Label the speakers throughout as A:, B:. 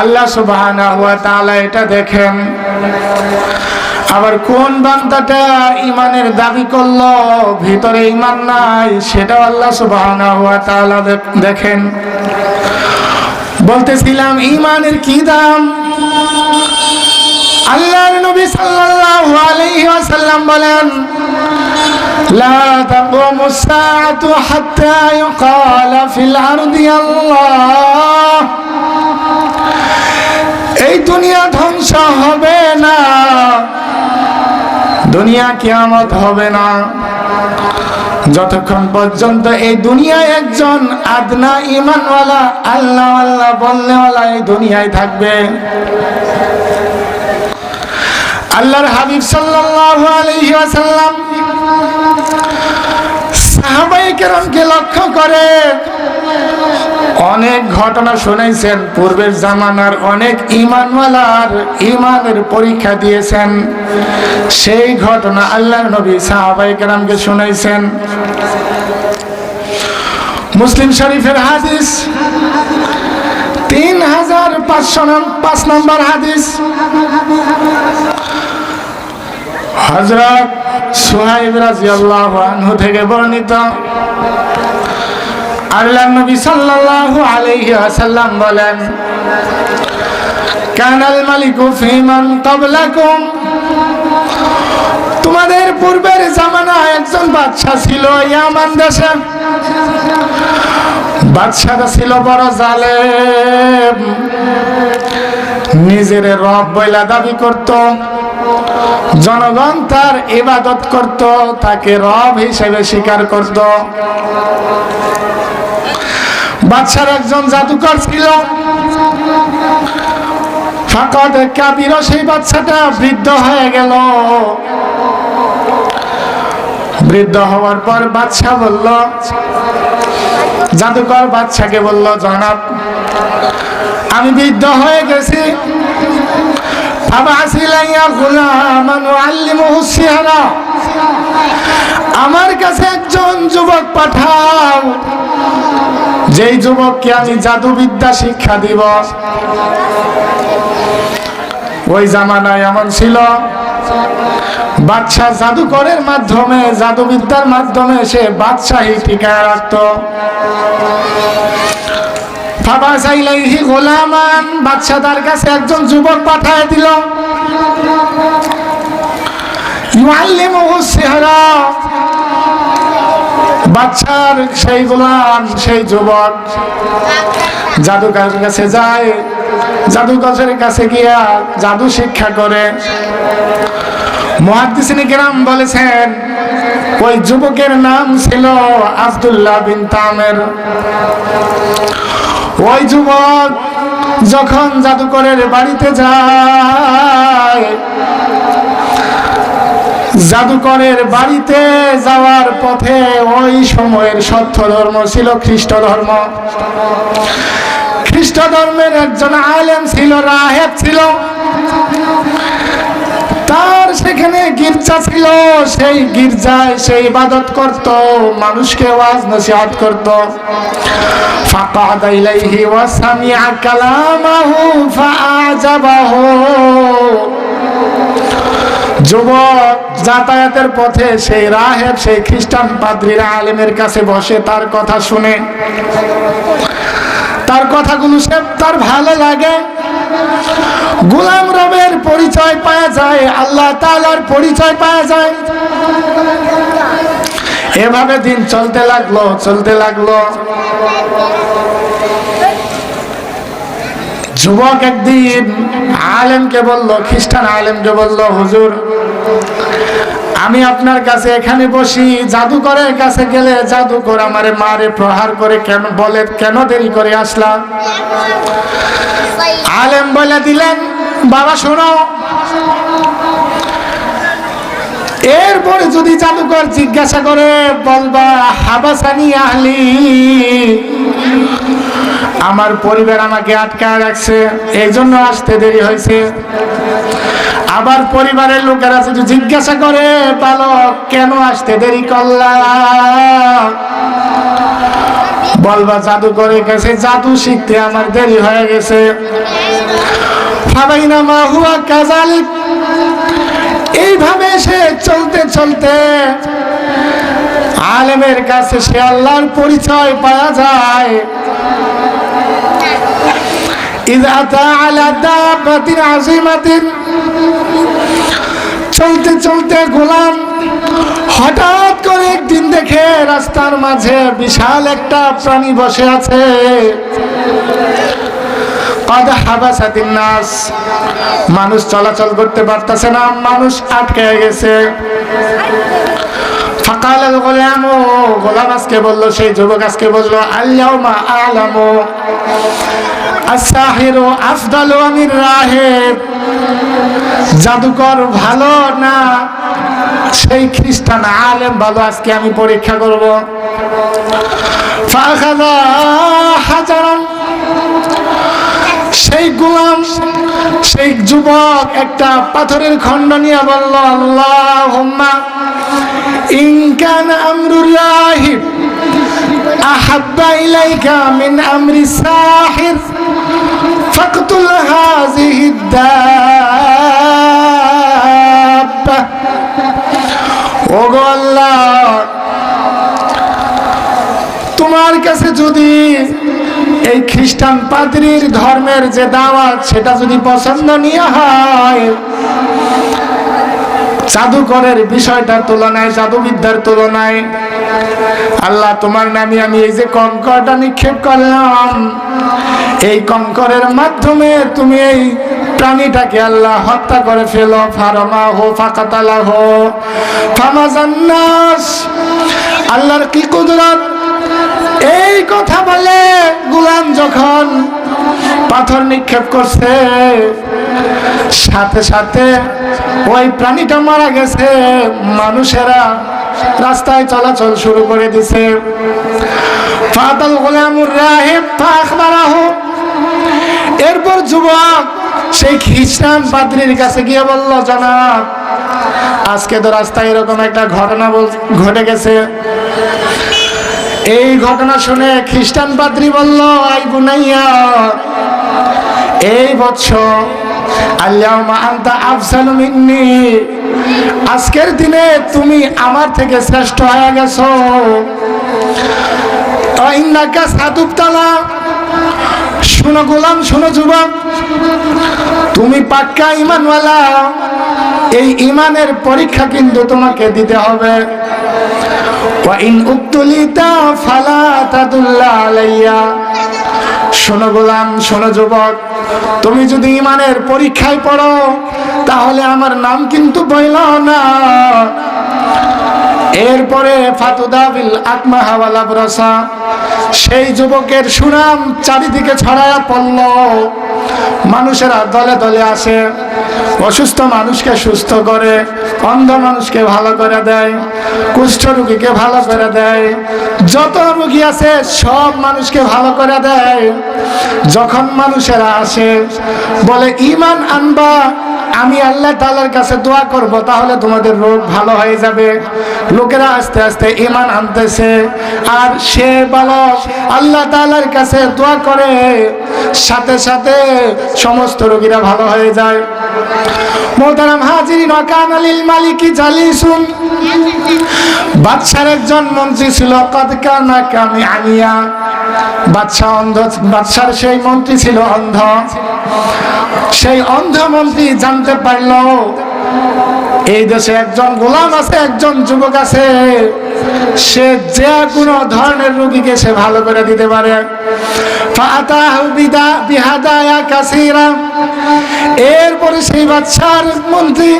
A: আল্লাহ সুবাহ এটা দেখেন। আবার কোন বান্দাটা ইমানের দাবি করল, ভিতরে ইমান নাই, সেটাও আল্লাহ সুবাহ দেখেন। বলতেছিলাম ইমানের কি দাম? আল্লাহর নবী সাল্লাল্লাহু আলাইহি ওয়াসাল্লাম বলেন, লা তাকুমু সাআতু হাত্তা ইউকালা ফিল আরদি আল্লাহ। এই দুনিয়া ধ্বংস হবে না। দুনিয়া কিয়ামত হবে না। যতক্ষণ পর্যন্ত এই দুনিয়ায় একজন আদনা ইমানওয়ালা আল্লাহ আল্লাহ বললেওয়ালা এই দুনিয়ায় থাকবে। আল্লাহর হাবিব সাল্লাল্লাহু আলাইহি ওয়াসাল্লাম সাহাবায়ে কেরামকে লক্ষ্য করে অনেক ঘটনা শুনেছেন, পূর্বের জামানার অনেক ইমানওয়ালার ইমানের পরীক্ষা দিয়েছেন। সেই ঘটনা আল্লাহ নবী সাহাবাই কেরামকে শুনাইছেন মুসলিম শরীফের হাদিস, তিন হাজার পাঁচশো পাঁচ নম্বর হাদিস। হজরত সুহাইব রাজিয়াল্লাহু আনহু থেকে বর্ণিত। আল্লাহ নবী সাল্লাল্লাহু আলাইহি ওয়াসাল্লাম বলেন, কানাল মালিকু ফিমান ক্বাবলাকুম। তোমাদের পূর্বের জামানায় একজন বাদশা ছিল ইয়ামান দেশে। বাদশাটা ছিল বড় জালেম। নিজের রব বইলা দাবি করত, জনগণ তার ইবাদত করত, তাকে রব হিসেবে স্বীকার করত। বাদশার একজন জাদুকর ছিল। ফাঁকত কাবির সেই বাচ্চাটা বৃদ্ধ হয়ে গেল। বৃদ্ধ হওয়ার পর বাদশা বলল, জাদুকর বাচ্চাকে বলল, জনাব, আমি বৃদ্ধ হয়ে গেছি। আমার কাছে একজন যুবক পাঠাও। যেই যুবককে আমি জাদুবিদ্যা শিক্ষা দিব, ওই জামানায় এমন ছিল, বাদশাহ জাদুকরের মাধ্যমে, জাদুবিদ্যার মাধ্যমে সে বাদশাহী টিকায় রাখত। কাছে একজন যুবক পাঠায় দিল। বাচ্চার সেই গোলাম সেই যুবক জাদুকারের কাছে যায় জাদুকরের কাছে গিয়া জাদু শিক্ষা করে। মহাদিসিনী গ্রাম বলেছেন, ওই যুবকের নাম ছিল আব্দুল্লাহ বিন তামের। ওই যুবক যখন জাদুকরের বাড়িতে যায় জাদুকরের বাড়িতে যাওয়ার পথে ওই সময়ের সত্য ধর্ম ছিল খ্রিস্ট ধর্ম খ্রিস্ট ধর্মের একজন আলেম ছিল, রাহেব ছিল। তার সেখানে গির্জা ছিল, সেই গির্জায় সেই ইবাদত করত, মানুষকে ওয়াজ নসিহত করত। ইলাইহি ওয়া সামিআ কালামাহু ফাআজাবাহু। যুবক যাতায়াতের পথে সেই রাহেব, সেই খ্রিস্টান পাদ্রীরা আলেমের কাছে বসে তার কথা শুনে। তার কথাগুলো সে তার ভালো লাগে। গোলাম রবের পরিচয় পাওয়া যায়, আল্লাহ তাআলার পরিচয় পাওয়া যায়। এভাবে দিন চলতে লাগল চলতে লাগল। যুবক একদিন আলেমকে বলল, খ্রিস্টান আলেমকে বলল, হুজুর, আমি আপনার কাছে এখানে বসি, জাদুকরের কাছে গেলে জাদুকর আমারে মারে, প্রহার করে কেন, বলে, কেন দেরি করে আসলাম আলেম বলে দিলেন, বাবা, শোনো, এরপরে যদি জাদুকর জিজ্ঞাসা করে, বলবা, হাবাসানি আহলি আমার পরিবার আমাকে আটকায় রাখছে এই জন্য আসতে দেরি হয়েছে। আবার পরিবারের লোকেরা যদি জিজ্ঞাসা করে, বালক, কেন আসতে দেরি করলাম বলবা, জাদু করে গেছে, জাদু শিখতে আমার দেরি হয়ে গেছে। এইভাবে সে চলতে চলতে আলেমের কাছে সে আল্লাহর পরিচয় পাওয়া যায়। إذا أتى على دابة عظيمة চলতে চলতে গোলাম হঠাৎ করে একদিন দেখে রাস্তার মাঝে বিশাল একটা প্রাণী বসে আছে কদ হাবাসাতিন নাস মানুষ চলাচল করতে পারতেছে না মানুষ আটকে গেছে ফাকাল গোলাম গোলাম আজকে বলল, সেই যুবক আজকে বলল আল্লাহ মা আলামো আসাহিরু আফদালু আমির রাহেব, জাদুকর ভালো না? সেই খ্রিস্টান আলেম ভালো, আজকে আমি পরীক্ষা করব। হাজারান, সেই গোলাম, সেই যুবক একটা পাথরের খণ্ড নিয়ে বলল আল্লাহ ইনকান আমরুর রাহিব আহাব্বা ইলাইকা মিন আমরি সাহির ফাকতুল হাযিহি দাব্বা ওগো আল্লাহ তোমার কাছে যদি এই খ্রিস্টান পাদ্রির ধর্মের যে দাওয়াত, সেটা যদি পছন্দ নিয়ে হয় জাদুকরের বিষয়টার তুলনায়, জাদুবিদ্যার তুলনায়। আল্লাহ, তোমার নামে আমি এই যে কঙ্করটা নিক্ষেপ করলাম, এই কঙ্করের মাধ্যমে তুমি এই প্রাণীটাকে আল্লাহ হত্যা করে ফেলো। ফারমা হো ফাকাতালা হো ফামাজান্নাস। আল্লাহর কি কুদরত? এই কথা বলে গুলাম যখন পাথর নিক্ষেপ করছে, সাথে সাথে ওই প্রাণীটা মারা গেছে। মানুষেরা রাস্তায় চলাচল শুরু করে দিছে। ফাতাল গোলামুর এরপর যুবক সেই খ্রিস্টান পাদ্রির কাছে গিয়ে বলল, জনাব, আজকে তো রাস্তায় এরকম একটা ঘটনা ঘটে গেছে। এই ঘটনা শুনে খ্রিস্টান পাদ্রি বলল, আই বুনাইয়া এই বৎস আজকের দিনে তুমি আমার থেকে শ্রেষ্ঠ হয়ে গেছো। ইন্নাকা শুনো গোলাম, শুনো যুবক। তুমি পাক্কা ইমানওয়ালা এই ইমানের পরীক্ষা কিন্তু তোমাকে দিতে হবে। উক্তুলিতা ফালা আলাইয়া। শোনো গোলাম, শোনো যুবক। তুমি যদি ইমানের পরীক্ষায় পড়ো, তাহলে আমার নাম কিন্তু বইল না। এরপরে ফাতুদাবিল আত্মা হাওয়ালা ব্রসা সেই যুবকের সুনাম চারিদিকে ছড়ায়া পড়ল। মানুষেরা দলে দলে আসে। অসুস্থ মানুষকে সুস্থ করে, অন্ধ মানুষকে ভালো করে দেয়, কুষ্ঠ রুগীকে ভালো করে দেয়, যত রুগী আছে সব মানুষকে ভালো করে দেয়। যখন মানুষেরা আসে, বলে, ইমান আনবা আমি আল্লাহ তালার কাছে দোয়া করব, তাহলে তোমাদের রোগ ভালো হয়ে যাবে। লোকেরা আস্তে আস্তে ইমান আনতেছে। আর সে বালক আল্লাহ তালার কাছে দোয়া করে, সাথে সাথে সমস্ত রোগীরা ভালো হয়ে যায়। মোহতারাম হাজির নকান আলিল মালিকি জালিসুন। বাদশার একজন মন্ত্রী ছিল কদকা না কামি আনিয়া বাদশাহ অন্ধ, বাদশার সেই মন্ত্রী ছিল অন্ধ। সেই অন্ধ মন্ত্রী জানতে পারল, এই দেশে একজন গোলাম আছে, একজন যুবক আছে। সে যে কোনো ধরনের রোগীকে সে ভালো করে দিতে পারে। এরপরে সেই বাচ্চার মন্ত্রী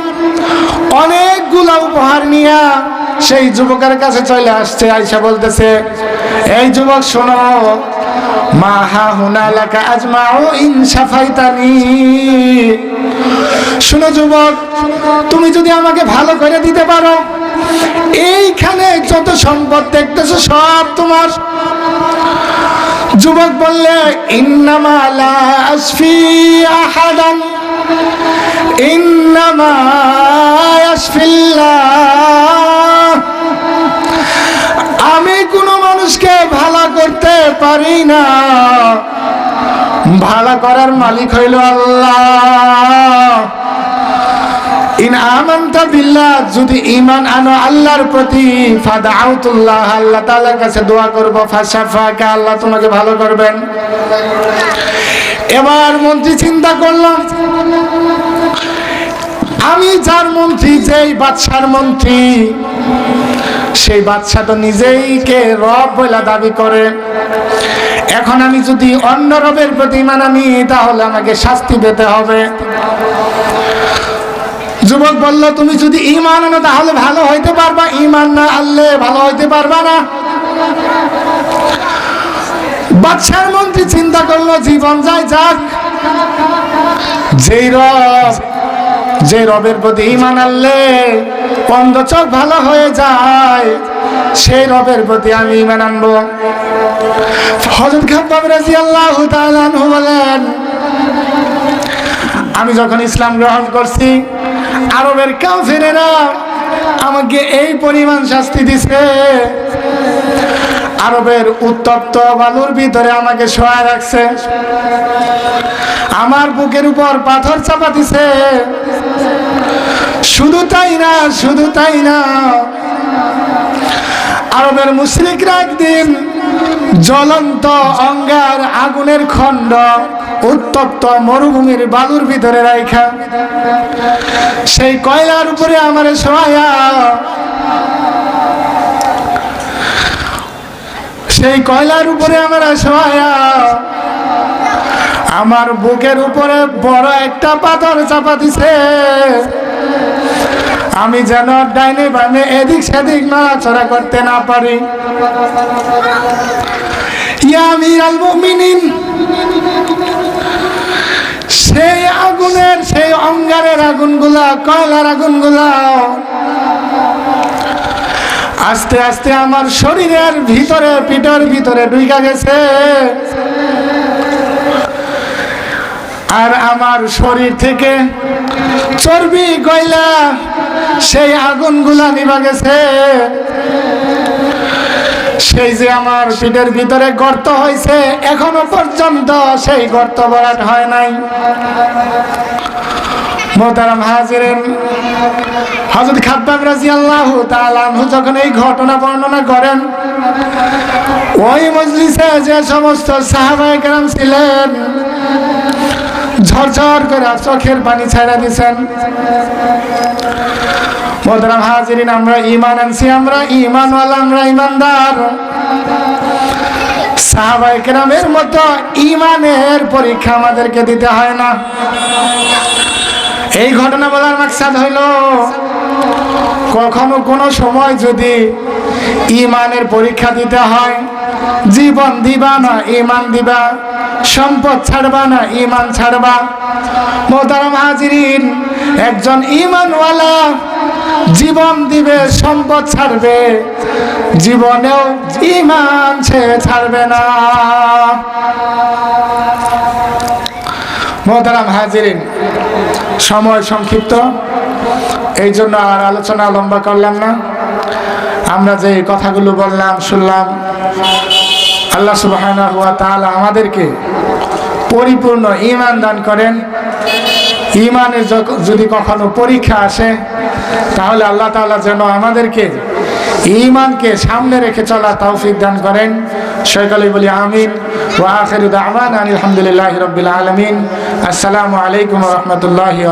A: অনেকগুলা উপহার নিয়ে সেই যুবকের কাছে চলে আসছে, আইসা বলতেছে এই যুবক, শোনো। মা হা হুনা লাকা আজমাউ ইন সাফাইতানি শুনো যুবক, তুমি যদি আমাকে ভালো করে দিতে পারো, এইখানে যত সম্পদ দেখতেছো, সব তোমার। যুবক বললে, ইন্নামা লা আশফি আহাদান। ইন্নামা ইয়াশফিল্লাহ মানুষকে ভালো করতে পারি না। ভালো করার মালিক হইল আল্লাহ। ইন যদি ঈমান আনো আল্লাহর প্রতি, ফাদাউতুল্লাহ, আল্লাহ তাআলার কাছে দোয়া করব, ফাশাফাকা, আল্লাহ তোমাকে ভালো করবেন। এবার মন্ত্রী চিন্তা করলাম আমি যার মন্ত্রী, যেই বাদশার মন্ত্রী। সেই বাদশা তো নিজেইকে রব বলে দাবি করে। এখন আমি যদি অন্য রবের প্রতি মানানি তাহলে আমাকে শাস্তি পেতে হবে। যুবক বলল, তুমি যদি ইমান আনো, তাহলে ভালো হইতে পারবা। ইমান না আনলে ভালো হইতে পারবা না। বাদশার মন্ত্রী চিন্তা করল, জীবন যায় যাক, যেই রব যে রবের প্রতি ইমান আনলে অন্ধ চোখ ভালো হয়ে যায়, সেই রবের প্রতি আমি ইমান আনব। হজরত খাব্বাব তাআলা আনহু বলেন, আমি যখন ইসলাম গ্রহণ করছি, আরবের কেউ কাফেরেরা আমাকে এই পরিমাণ শাস্তি দিছে। আরবের উত্তপ্ত বালুর ভিতরে আমাকে শোয়া রাখছে। আমার বুকের উপর পাথর চাপা দিছে। শুধু তাই না, শুধু তাই না। আরবের মুশরিকরা একদিন জ্বলন্ত অঙ্গার আগুনের খণ্ড উত্তপ্ত মরুভূমির বালুর ভিতরে রাখা সেই কয়লার উপরে আমার সহায়া। সেই কয়লার উপরে আমার সহায়া। আমার বুকের উপরে বড় একটা পাথর চাপা দিছে। আমি যেন ডাইনে বামে এদিক সেদিক নড়াচড়া করতে না পারি। সেই আগুনের, সেই অঙ্গারের আগুনগুলা, কয়লার আগুনগুলা। আস্তে আস্তে আমার শরীরের ভিতরে, পিঠের ভিতরে ঢুকা গেছে। আর আমার শরীর থেকে চর্বি কয়লা সেই আগুনগুলা নিভা গেছে। সেই যে আমার পিঠের ভিতরে গর্ত হয়েছে, এখনও পর্যন্ত সেই গর্ত ভরাট হয় নাই। যখন এই ঘটনা বর্ণনা করেন, ওই যে সমস্ত সাহাবাই গ্রাম ছিলেন ঝরঝর করে চোখের পানি ছেড়ে দিছেন। মোহতারাম হাজিরিন, আমরা ইমান আনছি, আমরা ইমানওয়ালা আমরা ইমানদার সাহাবাই গ্রামের মতো ইমানের পরীক্ষা আমাদেরকে দিতে হয় না। এই ঘটনা বলার মাকসাদ হইল, কখনো কোনো সময় যদি ইমানের পরীক্ষা দিতে হয়। জীবন দিবা না ইমান দিবা। সম্পদ ছাড়বা না ইমান ছাড়বা। মোতারাম হাজিরিন, একজন ইমানওয়ালা জীবন দিবে, সম্পদ ছাড়বে। জীবনেও ইমান সে ছাড়বে না। মোতারাম হাজিরিন, সময় সংক্ষিপ্ত। এই জন্য আর আলোচনা লম্বা করলাম না। আমরা যে কথাগুলো বললাম, শুনলাম, আল্লাহ সুবাহ আমাদেরকে পরিপূর্ণ ইমান দান করেন। ইমানের যদি কখনো পরীক্ষা আসে, তাহলে আল্লাহ তালা যেন আমাদেরকে ইমানকে সামনে রেখে চলা তৌফিক দান করেন। সকলে বলি আমিন। ওয়া আখিরু দাওয়ানা আলহামদুলিল্লাহি রাব্বিল আলামিন। আসসালামু আলাইকুম রাহমাতুল্লাহি